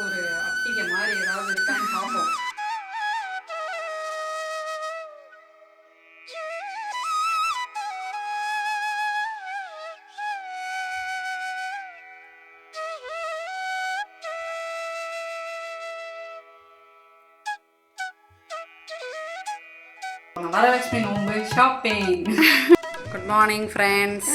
ஒரு அட்டிகை மாதிரி ஏதாவது இருக்கான்னு பார்ப்போம். வரலட்சுமி நோம்பு ஷாப்பிங் குட் மார்னிங் ஃப்ரெண்ட்ஸ்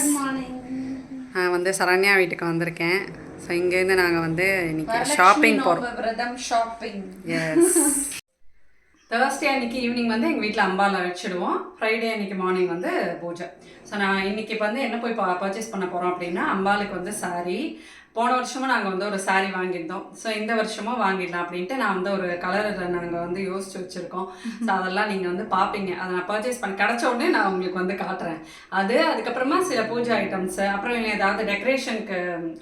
நான் வந்து சரண்யா வீட்டுக்கு வந்திருக்கேன். ஸோ இங்கேருந்து நாங்கள் வந்து இன்னைக்கு ஷாப்பிங் போகிறோம் ஷாப்பிங் எஸ் தேர்ஸ்டே அன்னைக்கு ஈவினிங் வந்து எங்கள் வீட்டில் அம்பாவில் வச்சுடுவோம். ஃப்ரைடே அன்னைக்கு மார்னிங் வந்து பூஜை. ஸோ நான் இன்னைக்கு வந்து என்ன போய் பர்ச்சேஸ் பண்ண போகிறோம் அப்படின்னா அம்பாளுக்கு வந்து saree போன வருஷமும் நாங்கள் வந்து ஒரு saree வாங்கியிருந்தோம். ஸோ இந்த வருஷமும் வாங்கிடலாம் அப்படின்ட்டு நான் வந்து ஒரு கலரில் நாங்கள் வந்து யோசிச்சு வச்சுருக்கோம். ஸோ அதெல்லாம் நீங்கள் வந்து பார்ப்பீங்க அதை நான் பர்ச்சேஸ் பண்ணி கிடச்ச உடனே நான் உங்களுக்கு வந்து காட்டுறேன். அது அதுக்கப்புறமா சில பூஜை ஐட்டம்ஸ் அப்புறம் இல்லை ஏதாவது டெக்கரேஷனுக்கு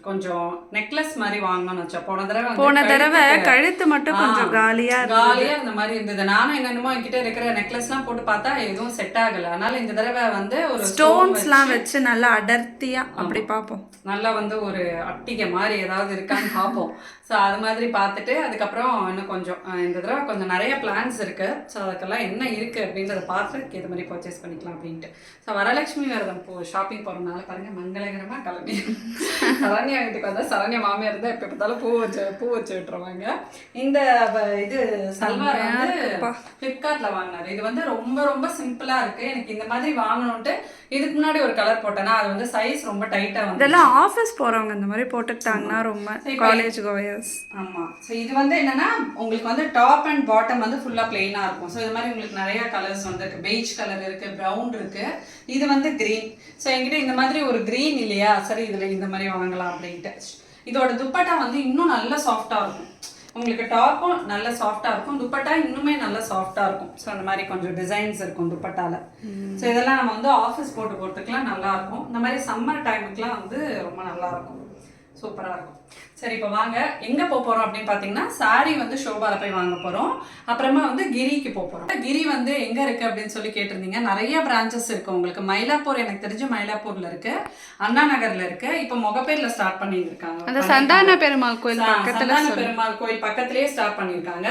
கொஞ்சம் நெக்லஸ் மாதிரி வாங்கணும்னு வச்சோம். போன தடவை போன தடவை கழுத்து மட்டும் கொஞ்சம் ஆ, காலியா இருந்தது. காலியா இந்த மாதிரி இருந்தது. நானும் என்னென்னமோ என்கிட்ட இருக்கிற நெக்லஸ்லாம் போட்டு பார்த்தா எதுவும் செட் ஆகல. அதனால இந்த தடவை வந்து ஒரு ஸ்டோன் ஸ்டோன்ஸ்லாம் வச்சு நல்லா அடர்த்தியா அப்படி பார்ப்போம். நல்லா வந்து ஒரு அட்டிகை மாதிரி ஏதாவது இருக்கான்னு பார்ப்போம் ஸோ அது மாதிரி பார்த்துட்டு அதுக்கப்புறம் இன்னும் கொஞ்சம் இந்த தடவை கொஞ்சம் நிறைய பிளான்ஸ் இருக்கு. ஸோ அதுக்கெல்லாம் என்ன இருக்கு அப்படின்றத பார்த்து ஏற்ற மாதிரி பர்ச்சேஸ் பண்ணிக்கலாம் அப்படின்ட்டு. ஸோ வரலட்சுமி விரதம் போ ஷாப்பிங் போகிறதுனால பாருங்க மங்களகரமாக கிளம்பி. சரண்யா வீட்டுக்கு வந்தால் சரண்யா மாமியார் தான் எப்போ பார்த்தாலும் பூ வச்சு பூ வச்சு விட்டுருவாங்க. இந்த இது சல்வார் வந்து ஃப்ளிப்கார்ட்ல வாங்கினாரு. இது வந்து ரொம்ப ரொம்ப சிம்பிளா இருக்கு. எனக்கு இந்த மாதிரி வாங்கணும்ட்டு இதுக்கு முன்னாடி ஒரு கலர் போட்டேன்னா அது வந்து சைஸ் ரொம்ப டைட்டா வந்து இதெல்லாம் ஆஃபீஸ் போறவங்க இந்த மாதிரி போட்டுக்கிட்டாங்கன்னா ரொம்ப காலேஜ் கோயர்ஸ் ஆமா. ஸோ இது வந்து என்னன்னா உங்களுக்கு வந்து டாப் அண்ட் பாட்டம் வந்து ஃபுல்லா பிளெயினா இருக்கும். ஸோ இது மாதிரி உங்களுக்கு நிறைய கலர்ஸ் வந்து இருக்கு. பெய்ஜ் கலர் இருக்கு ப்ரௌன் இருக்கு. இது வந்து கிரீன் ஸோ என்கிட்ட இந்த மாதிரி ஒரு கிரீன் இல்லையா? சரி இதுல இந்த மாதிரி வாங்கலாம் அப்படின்ட்டு. இதோட துப்பட்டா வந்து இன்னும் நல்ல சாஃப்டா இருக்கும். உங்களுக்கு டாப்பும் நல்ல சாஃப்டா இருக்கும். துப்பட்டா இன்னுமே நல்ல சாஃப்டா இருக்கும். ஸோ அந்த மாதிரி கொஞ்சம் டிசைன்ஸ் இருக்கும் துப்பட்டால. ஸோ இதெல்லாம் நம்ம வந்து ஆஃபீஸ் போட்டு போகிறதுக்குலாம் நல்லா இருக்கும். இந்த மாதிரி சம்மர் டைமுக்குலாம் வந்து ரொம்ப நல்லா இருக்கும். சூப்பரா இருக்கும். சரி இப்போ வாங்க. எங்க போக போறோம் அப்படின்னு பாத்தீங்கன்னா சாரி வந்து ஷோபால போய் வாங்க போறோம். அப்புறமா வந்து கிரிக்கு போக போறோம். கிரி வந்து எங்க இருக்கு அப்படின்னு சொல்லி கேட்டிருந்தீங்க. நிறைய பிரான்ச்சஸ் இருக்கு உங்களுக்கு. மயிலாப்பூர் எனக்கு தெரிஞ்சு மயிலாப்பூர்ல இருக்கு. அண்ணா நகர்ல இருக்கு. இப்போ முகப்பேர்ல ஸ்டார்ட் பண்ணியிருக்காங்க. அந்த சந்தான பெருமாள் கோயில் சந்தான பெருமாள் கோயில் பக்கத்துலயே ஸ்டார்ட் பண்ணியிருக்காங்க.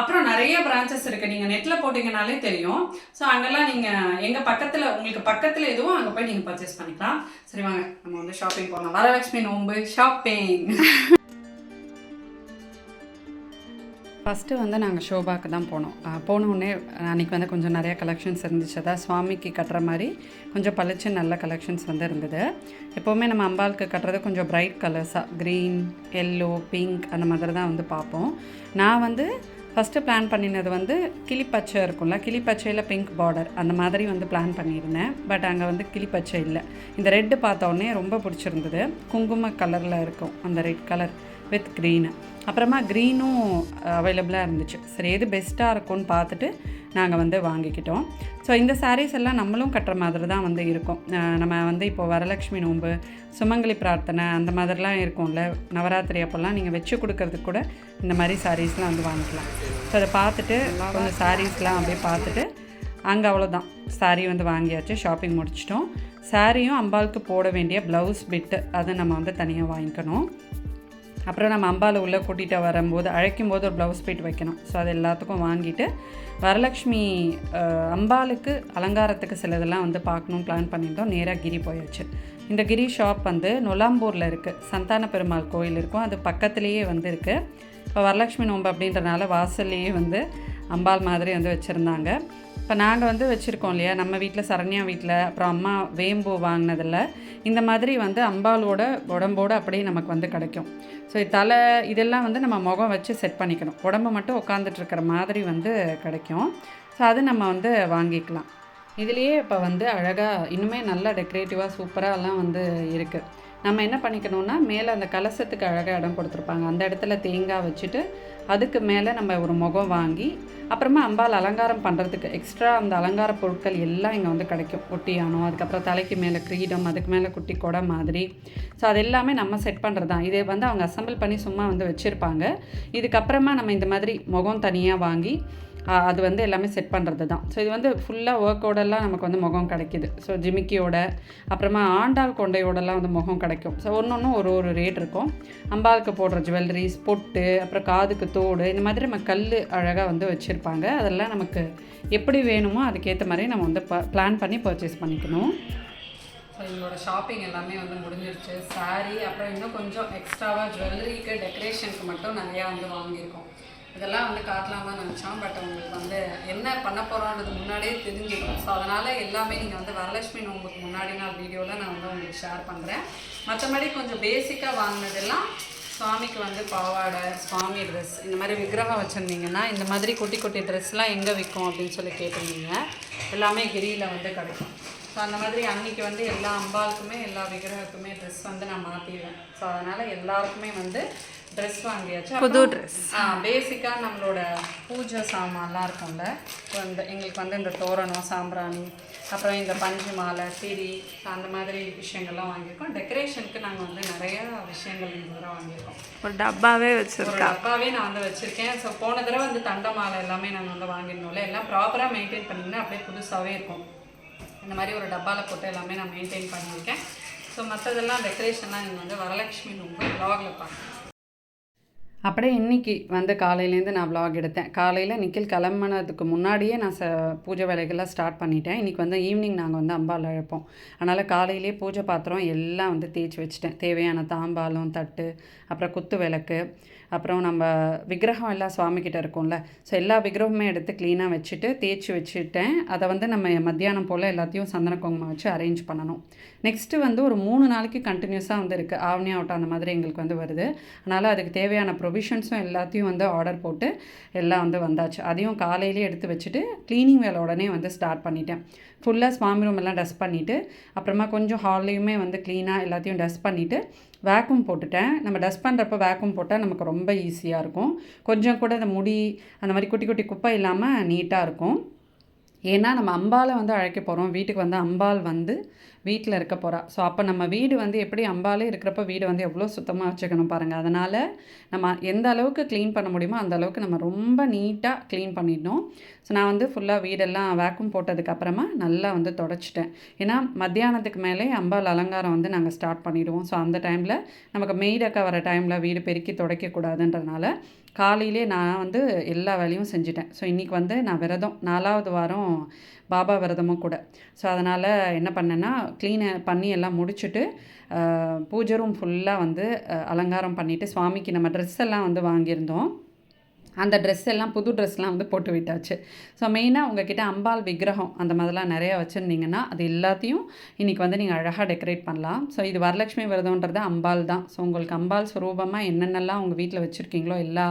அப்புறம் நிறைய பிரான்ச்சஸ் இருக்கு. நீங்க நெட்ல போட்டீங்கனாலே தெரியும். ஸோ அங்கெல்லாம் நீங்க எங்க பக்கத்துல உங்களுக்கு பக்கத்துல எதுவும் அங்க போய் நீங்க பர்ச்சேஸ் பண்ணிக்கலாம். சரி வாங்க. நம்ம வந்து ஷாப்பிங் போகலாம் வரலட்சுமி நோம்பு ஷாப்பிங் ஃபஸ்ட்டு வந்து நாங்கள் ஷோபாக்கு தான் போனோம். அஹ் அன்றைக்கி வந்து கொஞ்சம் நிறையா கலெக்ஷன்ஸ் இருந்துச்சு. அதான் சுவாமிக்கு கட்டுற மாதிரி கொஞ்சம் பளிச்சு நல்ல கலெக்ஷன்ஸ் வந்து இருந்தது. எப்போவுமே நம்ம அம்பாளுக்கு கட்டுறது கொஞ்சம் ப்ரைட் கலர்ஸாக க்ரீன் எல்லோ பிங்க் அந்த மாதிரி தான் வந்து பார்ப்போம். நான் வந்து ஃபஸ்ட்டு பிளான் பண்ணினது வந்து கிளிப்பச்சை இருக்கும்ல கிளிப்பச்சையில் பிங்க் பார்டர் அந்த மாதிரி வந்து பிளான் பண்ணியிருந்தேன். பட் அங்கே வந்து கிளிப்பச்சை இல்லை. இந்த ரெட்டு பார்த்தோன்னே ரொம்ப பிடிச்சிருந்தது. குங்கும கலரில் இருக்கும் அந்த ரெட் கலர் வித் க்ரீனு அப்புறமா க்ரீனும் அவைலபிளாக இருந்துச்சு. சரி எது பெஸ்ட்டாக இருக்கும்னு பார்த்துட்டு நாங்கள் வந்து வாங்கிக்கிட்டோம். ஸோ இந்த சாரீஸ் எல்லாம் நம்மளும் கட்டுற மாதிரி தான் வந்து இருக்கும். நம்ம வந்து இப்போ வரலட்சுமி நோன்பு சுமங்கலி பிரார்த்தனை அந்த மாதிரிலாம் இருக்கும்ல நவராத்திரி அப்போல்லாம் நீங்கள் வச்சு கொடுக்கறதுக்கு கூட இந்த மாதிரி சாரீஸ்லாம் வந்து வாங்கிக்கலாம். ஸோ அதை பார்த்துட்டு கொஞ்சம் சாரீஸ்லாம் அப்படியே பார்த்துட்டு அங்கே அவ்வளோதான் சாரீ வந்து வாங்கியாச்சு ஷாப்பிங் முடிச்சிட்டோம். சாரியும் அம்பாளுக்கு போட வேண்டிய ப்ளவுஸ் பிட்டு அதை நம்ம வந்து தனியாக வாங்கிக்கணும். அப்புறம் நம்ம அம்பாவில் உள்ளே கூட்டிகிட்டு வரும்போது அழைக்கும் போது ஒரு ப்ளவுஸ் பீட் வைக்கணும். ஸோ அது எல்லாத்துக்கும் வாங்கிட்டு வரலக்ஷ்மி அம்பாளுக்கு அலங்காரத்துக்கு சிலதெல்லாம் வந்து பார்க்கணும் பிளான் பண்ணியிருந்தோம். நேராக கிரி போயாச்சு. இந்த கிரி ஷாப் வந்து நொலாம்பூரில் இருக்குது சந்தான பெருமாள் கோயில் இருக்கும். அது பக்கத்துலேயே வந்து இருக்குது இப்போ வரலட்சுமி நோம்பு அப்படின்றனால வாசல்லையே வந்து அம்பாள் மாதிரி வந்து வச்சுருந்தாங்க. இப்போ நாங்கள் வந்து வச்சுருக்கோம் இல்லையா? நம்ம வீட்டில் சரண்யா வீட்டில் அப்புறம் அம்மா வேம்பு வாங்கினதில் இந்த மாதிரி வந்து அம்பாளோட உடம்போடு அப்படியே நமக்கு வந்து கிடைக்கும். ஸோ தலை இதெல்லாம் வந்து நம்ம முகம் வச்சு செட் பண்ணிக்கணும். உடம்பு மட்டும் உட்காந்துட்டு இருக்கிற மாதிரி வந்து கிடைக்கும். ஸோ அது நம்ம வந்து வாங்கிக்கலாம். இதுலேயே இப்போ வந்து அழகாக இன்னுமே நல்லா டெக்கரேட்டிவாக சூப்பராகலாம் வந்து இருக்குது நம்ம என்ன பண்ணிக்கணும்னா மேலே அந்த கலசத்துக்கு அழகாக இடம் கொடுத்துருப்பாங்க. அந்த இடத்துல தேங்காய் வச்சுட்டு அதுக்கு மேலே நம்ம ஒரு முகம் வாங்கி அப்புறமா அம்பாள் அலங்காரம் பண்ணுறதுக்கு எக்ஸ்ட்ரா அந்த அலங்கார பொருட்கள் எல்லாம் இங்கே வந்து கிடைக்கும். ஒட்டியானம் அதுக்கப்புறம் தலைக்கு மேலே கிரீடம் அதுக்கு மேலே குட்டி கொடை மாதிரி. ஸோ அது எல்லாமே நம்ம செட் பண்ணுறது தான் இதை வந்து அவங்க அசம்பிள் பண்ணி சும்மா வந்து வச்சுருப்பாங்க. இதுக்கப்புறமா நம்ம இந்த மாதிரி முகம் தனியாக வாங்கி அது வந்து எல்லாமே செட் பண்ணுறது தான் ஸோ இது வந்து ஃபுல்லாக ஒர்க்கோடெல்லாம் நமக்கு வந்து முகம் கிடைக்கிது. ஸோ ஜிமிக்கியோட அப்புறமா ஆண்டாள் கொண்டையோடலாம் வந்து முகம் கிடைக்கும். ஸோ ஒன்று ஒன்றும் ஒரு ஒரு ரேட் இருக்கும். அம்பாளுக்கு போடுற ஜுவல்லரிஸ் பொட்டு அப்புறம் காதுக்கு தோடு இந்த மாதிரி நம்ம கல் அழகாக வந்து வச்சுருப்பாங்க. அதெல்லாம் நமக்கு எப்படி வேணுமோ அதுக்கேற்ற மாதிரி நம்ம வந்து ப பிளான் பண்ணி பர்ச்சேஸ் பண்ணிக்கணும். ஸோ எங்களோட ஷாப்பிங் எல்லாமே வந்து முடிஞ்சிருச்சு. சாரீ அப்புறம் இன்னும் கொஞ்சம் எக்ஸ்ட்ராவாக ஜுவல்லரிக்கு டெக்கரேஷனுக்கு மட்டும் நிறையா வந்து வாங்கியிருக்கோம். இதெல்லாம் வந்து காட்டலாம் தான் நினச்சோம் பட் உங்களுக்கு வந்து என்ன பண்ண போகிறோன்றது முன்னாடியே தெரிஞ்சிடும். ஸோ அதனால் எல்லாமே நீங்கள் வந்து வரலட்சுமி நோம்புக்கு முன்னாடி நான் வீடியோவில் நான் வந்து உங்களுக்கு ஷேர் பண்ணுறேன் மற்றபடி கொஞ்சம் பேசிக்காக வாங்கினதெல்லாம் சுவாமிக்கு வந்து பாவாடை சுவாமி ட்ரெஸ் இந்த மாதிரி விக்கிரகம் வச்சுருந்தீங்கன்னா இந்த மாதிரி குட்டி குட்டி ட்ரெஸ்லாம் எங்கே விற்கும் அப்படின்னு சொல்லி கேட்டிருந்தீங்க. எல்லாமே கிரியில் வந்து கிடைக்கும். ஸோ அந்த மாதிரி அன்னைக்கு வந்து எல்லா அம்பாளுக்குமே எல்லா விக்கிரகத்துக்குமே ட்ரெஸ் வந்து நான் மாற்றிடுவேன் ஸோ அதனால் எல்லாருக்குமே வந்து ட்ரெஸ் வாங்கியாச்சு. புது ட்ரெஸ் ஆ பேசிக்காக நம்மளோட பூஜை சாமான்லாம் இருக்கும்ல. இப்போ இந்த எங்களுக்கு வந்து இந்த தோரணம் சாம்பிராணி அப்புறம் இந்த பஞ்சு மாலை திரி அந்த மாதிரி விஷயங்கள்லாம் வாங்கியிருக்கோம். டெக்கரேஷனுக்கு நாங்கள் வந்து நிறைய விஷயங்கள் இந்த தடவை வாங்கியிருக்கோம். ஒரு டப்பாவே ஒரு வச்சிருக்கா டப்பாவே நான் வந்து வச்சுருக்கேன். ஸோ போன தடவை வந்து தண்ட மாலை எல்லாமே நாங்கள் வந்து வாங்கியிருந்தோம்ல. எல்லாம் ப்ராப்பராக மெயின்டைன் பண்ணிங்கன்னா அப்படியே புதுசாகவே இருக்கும். இந்த மாதிரி ஒரு டப்பாவில் போட்டு எல்லாமே நான் மெயின்டைன் பண்ணியிருக்கேன். ஸோ மற்றதெல்லாம் டெக்கரேஷன்லாம் நீங்கள் வந்து வரலட்சுமி ரொம்ப வ்ளாகில் பார்க்கலாம் அப்படியே இன்னைக்கு வந்து காலையிலேருந்து நான் விலாக் எடுத்தேன். காலையில் நிக்கில் கிளம்புனதுக்கு முன்னாடியே நான் ச பூஜை வேலைகள்லாம் ஸ்டார்ட் பண்ணிட்டேன். இன்றைக்கி வந்து ஈவினிங் நாங்கள் வந்து அம்பாள் அழைப்போம். அதனால் காலையிலேயே பூஜை பாத்திரம் எல்லாம் வந்து தேய்ச்சி வச்சுட்டேன். தேவையான தாம்பாலம் தட்டு அப்புறம் குத்து விளக்கு அப்புறம் நம்ம விக்கிரகம் எல்லாம் சுவாமிக்கிட்ட இருக்கும்ல. ஸோ எல்லா விக்கிரகமே எடுத்து க்ளீனாக வச்சுட்டு தேய்ச்சி வச்சுட்டேன். அதை வந்து நம்ம மத்தியானம் போல் எல்லாத்தையும் சந்தன குங்குமம் வச்சு அரேஞ்ச் பண்ணணும். நெக்ஸ்ட்டு வந்து ஒரு மூணு நாளைக்கு கண்டினியூஸாக வந்து இருக்குது ஆவணி ஆவட்டம் அந்த மாதிரி எங்களுக்கு வந்து வருது. அதனால் அதுக்கு தேவையான ப்ரொவிஷன்ஸும் எல்லாத்தையும் வந்து ஆர்டர் போட்டு எல்லாம் வந்து வந்தாச்சு. அதையும் காலையிலேயே எடுத்து வச்சுட்டு க்ளீனிங் வேலை உடனே வந்து ஸ்டார்ட் பண்ணிட்டேன். ஃபுல்லாக சுவாமி ரூம் எல்லாம் டஸ்ட் பண்ணிவிட்டு அப்புறமா கொஞ்சம் ஹால்லையுமே வந்து க்ளீனாக எல்லாத்தையும் டஸ்ட் பண்ணிவிட்டு வேக்யூம் போட்டுட்டேன். நம்ம டஸ்ட் பண்ணுறப்ப வேக்யூம் போட்டால் நமக்கு ரொம்ப ஈஸியாக இருக்கும். கொஞ்சம் கூட இந்த முடி அந்த மாதிரி குட்டி குட்டி குப்பை இல்லாமல் நீட்டாக இருக்கும். ஏன்னா நம்ம அம்பாலை வந்து அழைக்க போகிறோம் வீட்டுக்கு வந்து அம்பாள் வந்து வீட்டில் இருக்க போகிறா ஸோ அப்போ நம்ம வீடு வந்து எப்படி அம்பாலே இருக்கிறப்ப வீடு வந்து எவ்வளோ சுத்தமாக வச்சுக்கணும் பாருங்கள் அதனால் நம்ம எந்த அளவுக்கு க்ளீன் பண்ண முடியுமோ அந்த அளவுக்கு நம்ம ரொம்ப நீட்டாக க்ளீன் பண்ணிடணும். ஸோ நான் வந்து ஃபுல்லாக வீடெல்லாம் வேக்கும் போட்டதுக்கப்புறமா நல்லா வந்து தொடச்சிட்டேன். ஏன்னா மத்தியானத்துக்கு மேலே அம்பாள் அலங்காரம் வந்து நாங்கள் ஸ்டார்ட் பண்ணிவிடுவோம் ஸோ அந்த டைமில் நமக்கு மெய்டக்கா வர டைமில் வீடு பெருக்கி துடைக்கக்கூடாதுன்றனால காலையிலே நான் வந்து எல்லா வேலையும் செஞ்சுட்டேன். ஸோ இன்றைக்கி வந்து நான் விரதம். நாலாவது வாரம் பாபா விரதமும் கூட. ஸோ அதனால் என்ன பண்ணேன்னா க்ளீனை பண்ணி எல்லாம் முடிச்சுட்டு பூஜை ரூம் ஃபுல்லாக வந்து அலங்காரம் பண்ணிவிட்டு சுவாமிக்கு நம்ம ட்ரெஸ் எல்லாம் வந்து வாங்கியிருந்தோம். அந்த ட்ரெஸ் எல்லாம் புது ட்ரெஸ்லாம் வந்து போட்டு விட்டாச்சு. ஸோ மெயினாக உங்ககிட்ட அம்பாள் விக்கிரகம் அந்த மாதிரிலாம் நிறையா வச்சுருந்தீங்கன்னா அது எல்லாத்தையும் இன்றைக்கி வந்து நீங்கள் அழகாக டெக்கரேட் பண்ணலாம். ஸோ இது வரலட்சுமி விரதம்ன்றது அம்பாள் தான். ஸோ உங்களுக்கு அம்பாள் ஸ்வரூபமாக என்னென்னலாம் உங்கள் வீட்டில் வச்சுருக்கீங்களோ எல்லா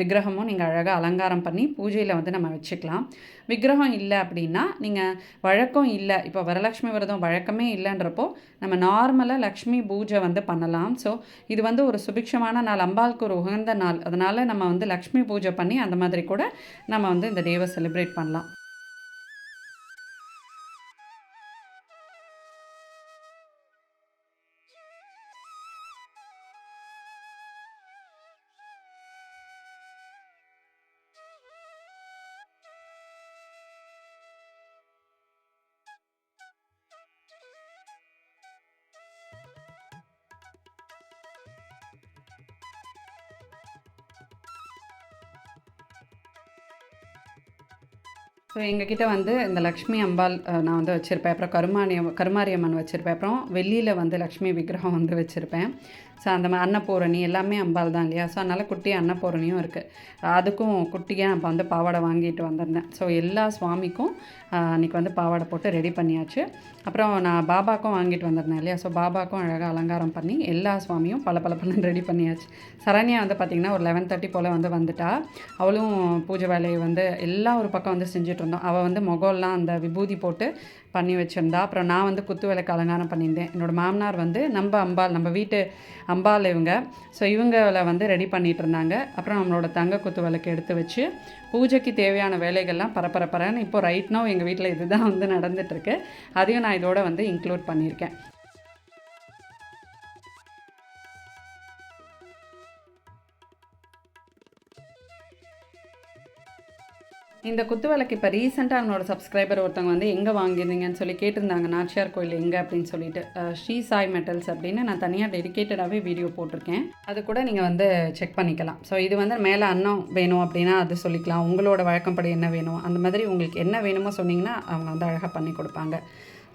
விக்கிரகமும் நீங்கள் அழகாக அலங்காரம் பண்ணி பூஜையில் வந்து நம்ம வச்சுக்கலாம். விக்கிரகம் இல்லை அப்படின்னா நீங்கள் வழக்கம் இல்லை. இப்போ வரலட்சுமி விரதம் வழக்கமே இல்லைன்றப்போ நம்ம நார்மலாக லக்ஷ்மி பூஜை வந்து பண்ணலாம். ஸோ இது வந்து ஒரு சுபிக்ஷமான நாள். அம்பாளுக்கு ஒரு உகந்த நாள். அதனால் நம்ம வந்து லக்ஷ்மி பூஜை பண்ணி அந்த மாதிரி கூட நம்ம வந்து இந்த டேவை செலிப்ரேட் பண்ணலாம். ஸோ எங்ககிட்ட வந்து இந்த லக்ஷ்மி அம்பாள் நான் வந்து வச்சுருப்பேன். அப்புறம் கருமானியம் கருமாரியம்மன் வச்சுருப்பேன். அப்புறம் வெள்ளியில் வந்து லக்ஷ்மி விக்கிரகம் வந்து வச்சுருப்பேன். ஸோ அந்த மாதிரி அன்னபூரணி எல்லாமே அம்பாள் தான் இல்லையா? ஸோ அதனால் குட்டி அன்னப்பூரணியும் இருக்குது அதுக்கும் குட்டியாக அப்போ வந்து பாவாடை வாங்கிட்டு வந்திருந்தேன். ஸோ எல்லா சுவாமிக்கும் அன்றைக்கி அன்னைக்கு வந்து பாவாடை போட்டு ரெடி பண்ணியாச்சு. அப்புறம் நான் பாபாக்கும் வாங்கிட்டு வந்திருந்தேன் இல்லையா? ஸோ பாபாக்கும் அழகாக அலங்காரம் பண்ணி எல்லா சுவாமியும் பல பல பண்ணு ரெடி பண்ணியாச்சு. சரண்யா வந்து பார்த்திங்கன்னா ஒரு லெவன் தேர்ட்டி போல் வந்து வந்துட்டா. அவளும் பூஜை வேலையை வந்து எல்லா ஒரு பக்கம் வந்து செஞ்சுட்டு இருந்தோம். அவள் வந்து முகம்லாம் அந்த விபூதி போட்டு பண்ணி வச்சுருந்தா. அப்புறம் நான் வந்து குத்து விளக்கு அலங்காரம் பண்ணியிருந்தேன். என்னோட மாமனார் வந்து நம்ம அம்பாள் நம்ம வீட்டு அம்பாள் இவங்க. ஸோ இவங்களை வந்து ரெடி பண்ணிட்டு இருந்தாங்க அப்புறம் நம்மளோட தங்க குத்து விளக்கு எடுத்து வச்சு பூஜைக்கு தேவையான வேலைகள்லாம் பரபரப்பரன்னு இப்போ ரைட்னோ எங்கள் வீட்டில் இதுதான் வந்து நடந்துட்டுருக்கு. அதையும் நான் இதோட வந்து இன்க்ளூட் பண்ணியிருக்கேன். இந்த குத்து விளக்கு இப்போ ரீசெண்டாக என்னோட சப்ஸ்கிரைபர் ஒருத்தவங்க வந்து எங்கே வாங்கியிருந்தீங்கன்னு சொல்லி கேட்டிருந்தாங்க. நாச்சியார் கோயில் எங்கே அப்படின்னு சொல்லிட்டு. ஸ்ரீ சாய் மெட்டல்ஸ் அப்படின்னு நான் தனியாக டெடிக்கேட்டடாகவே வீடியோ போட்டிருக்கேன். அது கூட நீங்கள் வந்து செக் பண்ணிக்கலாம். ஸோ இது வந்து மேலே அன்னம் வேணும் அப்படின்னா அது சொல்லிக்கலாம். உங்களோட வழக்கம்படி என்ன வேணும்? அந்த மாதிரி உங்களுக்கு என்ன வேணுமோ சொன்னீங்கன்னா அவங்க வந்து அழகாக பண்ணி கொடுப்பாங்க.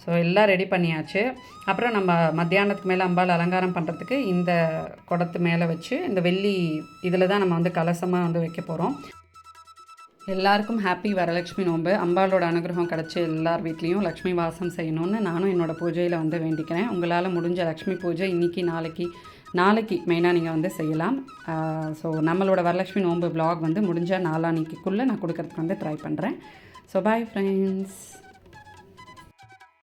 ஸோ எல்லாம் ரெடி பண்ணியாச்சு. அப்புறம் நம்ம மத்தியானத்துக்கு மேலே அம்பாள் அலங்காரம் பண்ணுறதுக்கு இந்த குடத்து மேலே வச்சு இந்த வெள்ளி இதில் தான் நம்ம வந்து கலசமாக வந்து வைக்க போகிறோம் எல்லாருக்கும் ஹாப்பி வரலட்சுமி நோன்பு. அம்பாளோட அனுகிரகம் கிடச்சி எல்லார் வீட்லேயும் லக்ஷ்மி வாசம் செய்யணும்னு நானும் என்னோடய பூஜையில் வந்து வேண்டிக்கிறேன். உங்களால் முடிஞ்ச லக்ஷ்மி பூஜை இன்றைக்கி நாளைக்கு நாளைக்கு மெயினாக நீங்கள் வந்து செய்யலாம். ஸோ நம்மளோட வரலட்சுமி நோன்பு பிளாக் வந்து முடிஞ்ச நாளான்னைக்குள்ளே நான் கொடுக்கறதுக்கு வந்து ட்ரை பண்ணுறேன் ஸோ பாய் ஃப்ரெண்ட்ஸ்